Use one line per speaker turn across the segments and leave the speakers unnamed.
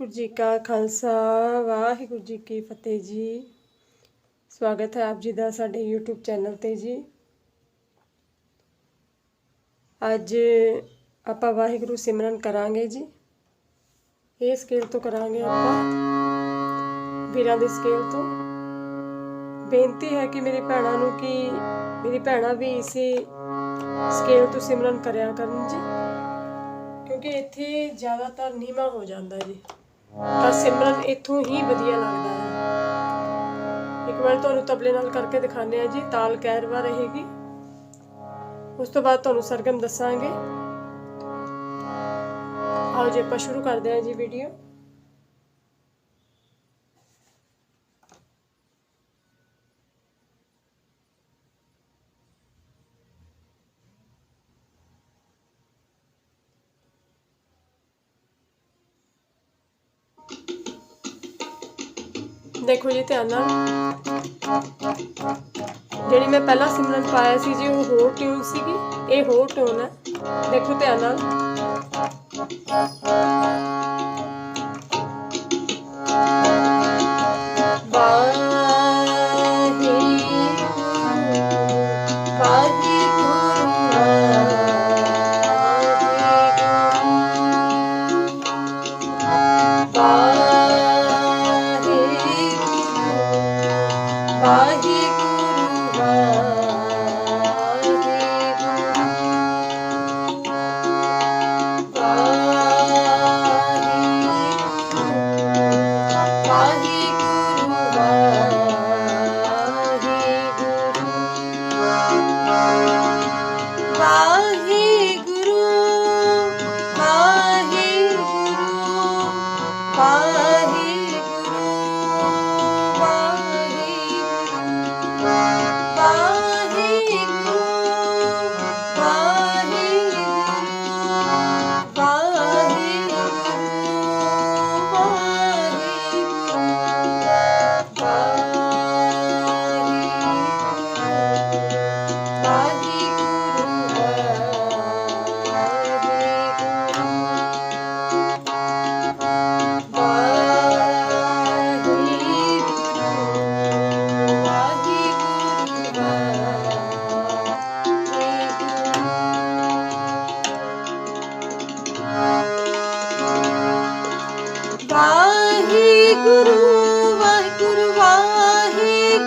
ਵਾਹਿਗੁਰੂ ਜੀ ਕਾ ਖਾਲਸਾ, ਵਾਹਿਗੁਰੂ ਜੀ ਕੀ ਫਤਿਹ ਜੀ। ਸਵਾਗਤ ਹੈ ਆਪ ਜੀ ਦਾ ਸਾਡੇ YouTube ਚੈਨਲ ਤੇ ਜੀ। ਅੱਜ ਆਪਾਂ ਵਾਹਿਗੁਰੂ ਸਿਮਰਨ ਕਰਾਂਗੇ ਜੀ। ਇਹ ਸਕੇਲ ਤੋਂ ਕਰਾਂਗੇ ਆਪਾਂ, ਵੀਰਾਂ ਦੇ ਸਕੇਲ ਤੋਂ। ਬੇਨਤੀ ਹੈ ਕਿ ਮੇਰੀ ਭੈਣਾਂ ਨੂੰ ਕਿ ਮੇਰੀ ਭੈਣਾਂ ਵੀ ਇਸੇ ਸਕੇਲ ਤੋਂ ਸਿਮਰਨ ਕਰਿਆ ਕਰਨ ਜੀ। ਕਿਉਂਕਿ ਇੱਥੇ ਜ਼ਿਆਦਾਤਰ ਨੀਵਾਂ ਹੋ ਜਾਂਦਾ ਜੀ। ਤਾਂ ਸਿਮਰਨ ਇਥੋਂ ਹੀ ਵਧੀਆ ਲੱਗਦਾ ਹੈ। ਇੱਕ ਵਾਰ ਤੁਹਾਨੂੰ ਤਬਲੇ ਨਾਲ ਕਰਕੇ ਦਿਖਾਉਂਦੇ ਆ ਜੀ, ਤਾਲ ਕੈਰਵਾ ਰਹੇਗੀ। ਉਸ ਤੋਂ ਬਾਅਦ ਤੁਹਾਨੂੰ ਸਰਗਮ ਦੱਸਾਂਗੇ। ਆਓ ਜੀ, ਆਪਾਂ ਸ਼ੁਰੂ ਕਰਦੇ ਹਾਂ ਜੀ ਵੀਡੀਓ ਦੇਖੋ ਜੀ, ਧਿਆਨ ਨਾਲ। ਜਿਹੜੀ ਮੈਂ ਪਹਿਲਾਂ ਸਿਮਰਨ ਪਾਇਆ ਸੀ ਜੀ, ਉਹ ਹੋਰ ਟਿਊਨ ਸੀਗੀ, ਇਹ ਹੋਰ ਟਿਊਨ ਹੈ। ਦੇਖੋ ਧਿਆਨ ਨਾਲ।
Bahir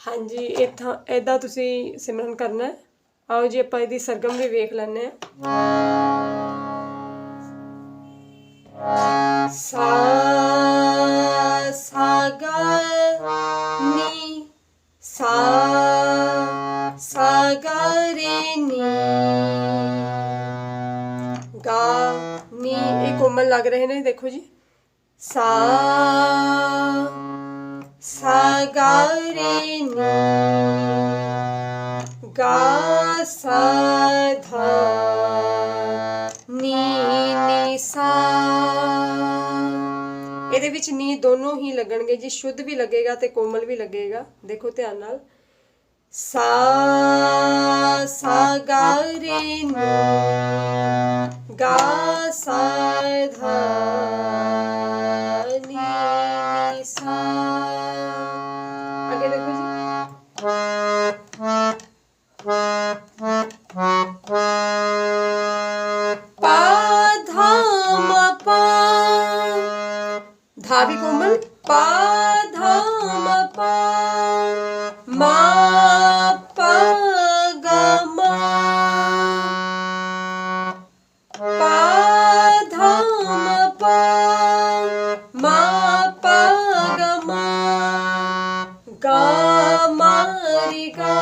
ਹਾਂਜੀ, ਇਥਾਂ ਐਦਾਂ ਤੁਸੀਂ ਸਿਮਰਨ ਕਰਨਾ ਹੈ। ਆਓ ਜੀ, ਆਪਾਂ ਇਹਦੀ ਸਰਗਮ ਵੀ ਵੇਖ ਲੈਂਦੇ ਹਾਂ।
ਸਾ ਸਾ ਗਾ ਨੀ ਸਾ ਸਾ ਗਾ ਰੇ ਨੀ
ਗਾ, ਨੀ, ਇਹ ਕੋਮਲ ਲੱਗ ਰਹੇ ਨੇ, ਦੇਖੋ ਜੀ।
ਸਾ ਸਾ ਗਾ ਰੇ ਨੀ ਗਾ ਸਾ ਧਾ ਨੀ
ਇਹਦੇ ਵਿੱਚ ਨੀ ਦੋਨੋਂ ਹੀ ਲੱਗਣਗੇ ਜੀ। ਸ਼ੁੱਧ ਵੀ ਲੱਗੇਗਾ ਤੇ ਕੋਮਲ ਵੀ ਲੱਗੇਗਾ। ਦੇਖੋ ਧਿਆਨ ਨਾਲ।
ਸਾ ਸਾ ਗਾ ਰੇ ਨੀ ਗਾ ਸਾ ਧਾ traição. Aquele coisa ਗਾ ਮਾਰੀ ਗਾ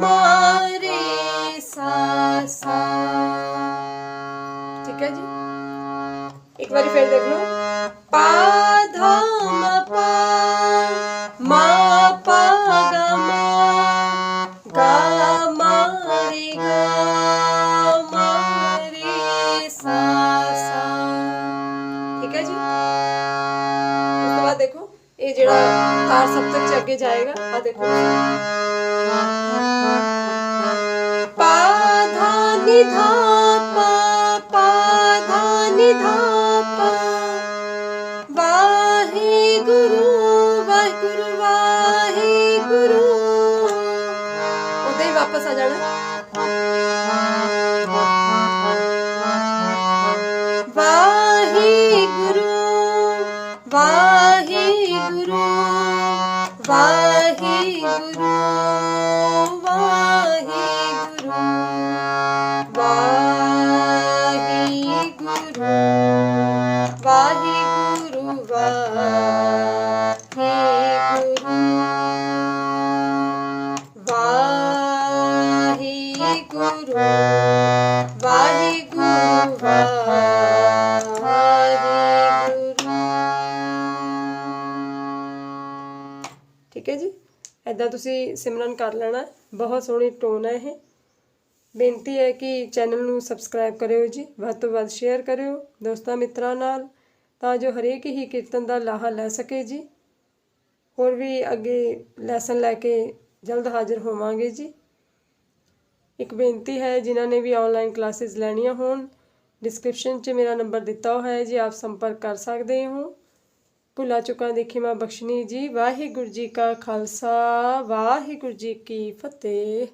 ਮਾ ਸਾ ਸਾ
ਠੀਕ ਹੈ ਜੀ ਇੱਕ ਵਾਰੀ ਫਿਰ ਦੇਖ ਲਓ ਇਹ ਜਿਹੜਾ ਤਾਰ ਸਪਤਕ ਚ ਅੱਗੇ ਜਾਏਗਾ ਆ ਦੇਖੋ।
ਪਾ ਧਾ ਨੀ ਧਾ ਪਾ ਪਾ ਧਾ ਨੀ ਧਾ ਪਾ ਵਾਹਿਗੁਰੂ ਵਾਹਿਗੁਰੂ ਵਾਹਿਗੁਰੂ।
ਉਦਾਂ ਹੀ ਵਾਪਸ ਆ ਜਾਣਾ।
Bye.
ਠੀਕ ਹੈ ਜੀ? ਐਦਾਂ ਤੁਸੀਂ ਸਿਮਰਨ ਕਰ ਲੈਣਾ। ਬਹੁਤ ਸੋਹਣੀ ਟੋਨ ਹੈ ਇਹ। ਬੇਨਤੀ ਹੈ ਕਿ ਚੈਨਲ ਨੂੰ ਸਬਸਕ੍ਰਾਈਬ ਕਰਿਓ ਜੀ। ਵੱਧ ਤੋਂ ਵੱਧ ਸ਼ੇਅਰ ਕਰਿਓ ਦੋਸਤਾਂ ਮਿੱਤਰਾਂ ਨਾਲ, ਤਾਂ ਜੋ ਹਰੇਕ ਹੀ ਕੀਰਤਨ ਦਾ ਲਾਹਾ ਲੈ ਸਕੇ ਜੀ। ਹੋਰ ਵੀ ਅੱਗੇ ਲੈਸਨ ਲੈ ਕੇ ਜਲਦ ਹਾਜ਼ਰ ਹੋਵਾਂਗੇ ਜੀ। ਇੱਕ ਬੇਨਤੀ ਹੈ, ਜਿਨ੍ਹਾਂ ਨੇ ਵੀ ਆਨਲਾਈਨ ਕਲਾਸਿਸ ਲੈਣੀਆਂ ਹੋਣ ਡਿਸਕ੍ਰਿਪਸ਼ਨ 'ਚ ਮੇਰਾ ਨੰਬਰ ਦਿੱਤਾ ਹੋਇਆ ਹੈ ਜੀ, ਆਪ ਸੰਪਰਕ ਕਰ ਸਕਦੇ ਹੋ। ਭੁਲਾ ਚੁੱਕਾ ਦੇਖੀ ਮਾਂ ਬਖਸ਼ਨੀ ਜੀ। ਵਾਹਿਗੁਰੂ ਜੀ ਕਾ ਖਾਲਸਾ ਵਾਹਿਗੁਰੂ ਜੀ ਕੀ ਫਤਿਹ।